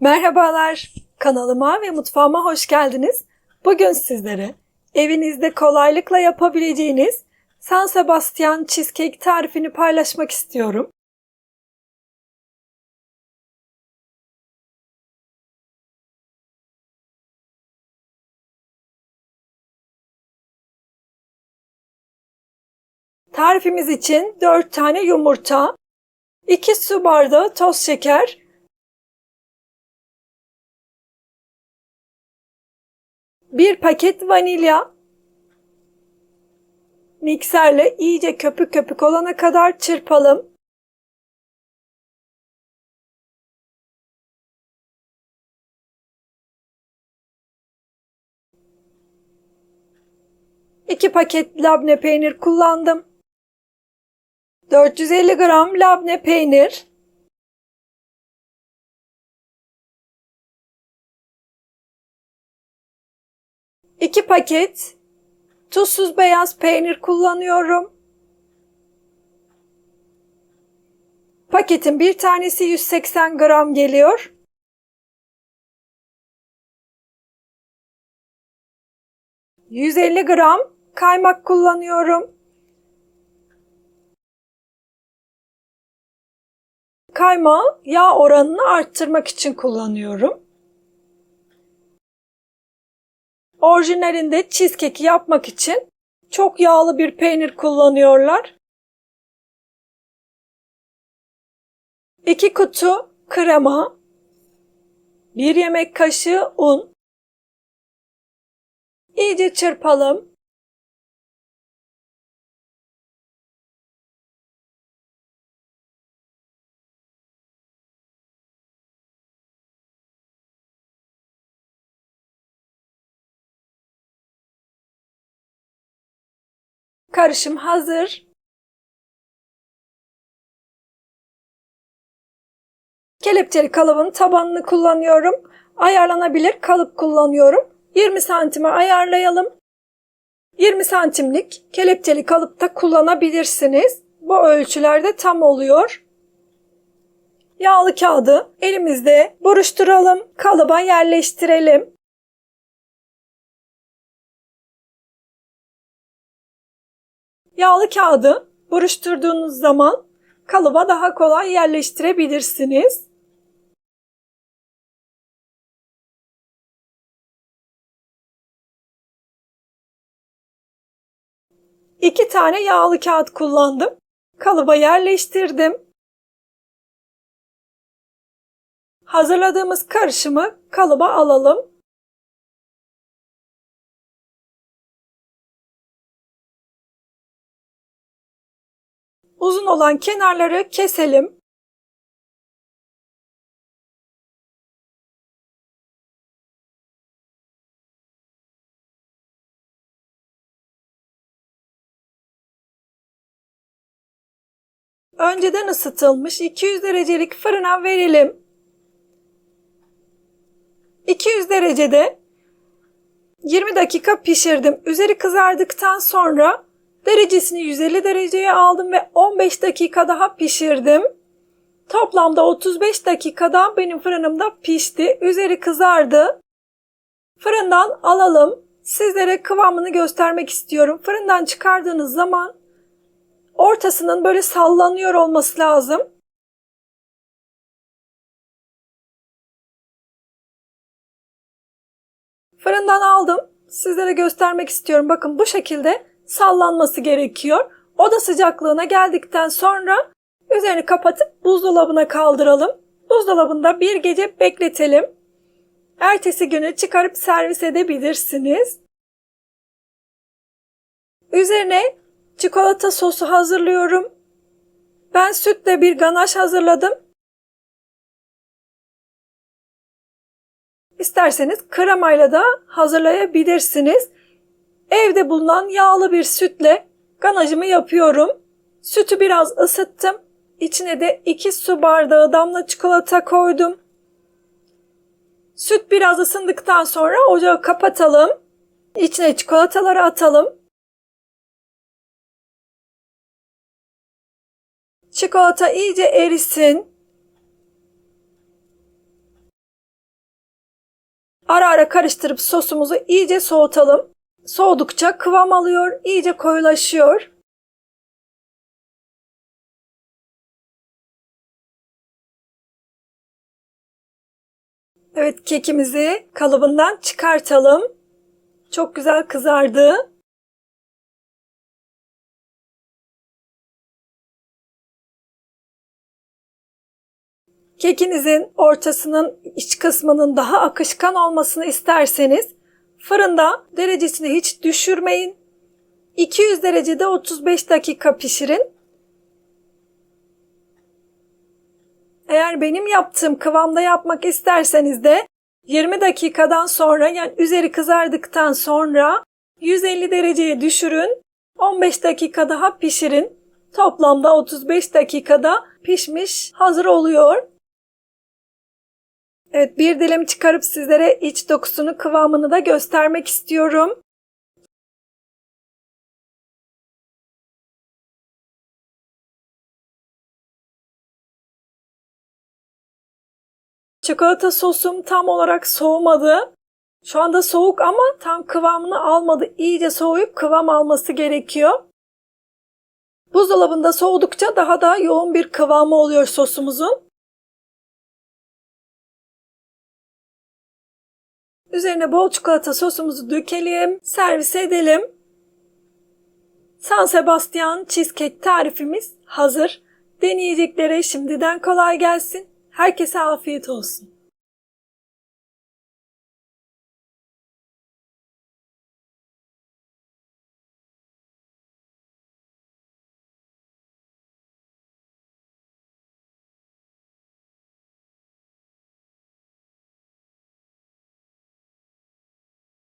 Merhabalar, kanalıma ve mutfağıma hoş geldiniz. Bugün sizlere evinizde kolaylıkla yapabileceğiniz San Sebastian cheesecake tarifini paylaşmak istiyorum. Tarifimiz için 4 tane yumurta, 2 su bardağı toz şeker, Bir paket vanilya. Mikserle iyice köpük köpük olana kadar çırpalım. İki paket labne peynir kullandım. 450 gram labne peynir. 2 paket tuzsuz beyaz peynir kullanıyorum. Paketin bir tanesi 180 gram geliyor. ...150 gram kaymak kullanıyorum. Kaymağı yağ oranını arttırmak için kullanıyorum. Orijinalinde cheesecake yapmak için çok yağlı bir peynir kullanıyorlar. 2 kutu krema, 1 yemek kaşığı un. İyice çırpalım. Karışım hazır. Kelepçeli kalıbın tabanını kullanıyorum. Ayarlanabilir kalıp kullanıyorum. 20 santime ayarlayalım. 20 santimlik kelepçeli kalıpta kullanabilirsiniz. Bu ölçülerde tam oluyor. Yağlı kağıdı elimizde buruşturalım, kalıba yerleştirelim. Yağlı kağıdı buruşturduğunuz zaman kalıba daha kolay yerleştirebilirsiniz. İki tane yağlı kağıt kullandım. Kalıba yerleştirdim. Hazırladığımız karışımı kalıba alalım. Uzun olan kenarları keselim. Önceden ısıtılmış 200 derecelik fırına verelim. 200 derecede 20 dakika pişirdim. Üzeri kızardıktan sonra Derecesini 150 dereceye aldım ve 15 dakika daha pişirdim. Toplamda 35 dakikada benim fırınımda pişti. Üzeri kızardı. Fırından alalım. Sizlere kıvamını göstermek istiyorum. Fırından çıkardığınız zaman ortasının böyle sallanıyor olması lazım. Fırından aldım. Sizlere göstermek istiyorum. Bakın bu şekilde sallanması gerekiyor. Oda sıcaklığına geldikten sonra üzerini kapatıp buzdolabına kaldıralım. Buzdolabında bir gece bekletelim. Ertesi günü çıkarıp servis edebilirsiniz. Üzerine çikolata sosu hazırlıyorum. Ben sütle bir ganaş hazırladım. İsterseniz kremayla da hazırlayabilirsiniz. Evde bulunan yağlı bir sütle ganajımı yapıyorum. Sütü biraz ısıttım. İçine de 2 su bardağı damla çikolata koydum. Süt biraz ısındıktan sonra ocağı kapatalım. İçine çikolataları atalım. Çikolata iyice erisin. Ara ara karıştırıp sosumuzu iyice soğutalım. Soğudukça kıvam alıyor, iyice koyulaşıyor. Evet kekimizi kalıbından çıkartalım. Çok güzel kızardı. Kekinizin ortasının iç kısmının daha akışkan olmasını isterseniz fırında derecesini hiç düşürmeyin. 200 derecede 35 dakika pişirin. Eğer benim yaptığım kıvamda yapmak isterseniz de 20 dakikadan sonra yani üzeri kızardıktan sonra 150 dereceye düşürün. 15 dakika daha pişirin. Toplamda 35 dakikada pişmiş hazır oluyor. Evet bir dilim çıkarıp sizlere iç dokusunu kıvamını da göstermek istiyorum. Çikolata sosum tam olarak soğumadı. Şu anda soğuk ama tam kıvamını almadı. İyice soğuyup kıvam alması gerekiyor. Buzdolabında soğudukça daha da yoğun bir kıvamı oluyor sosumuzun. Üzerine bol çikolata sosumuzu dökelim, servis edelim. San Sebastian cheesecake tarifimiz hazır. Deneyeceklere şimdiden kolay gelsin. Herkese afiyet olsun.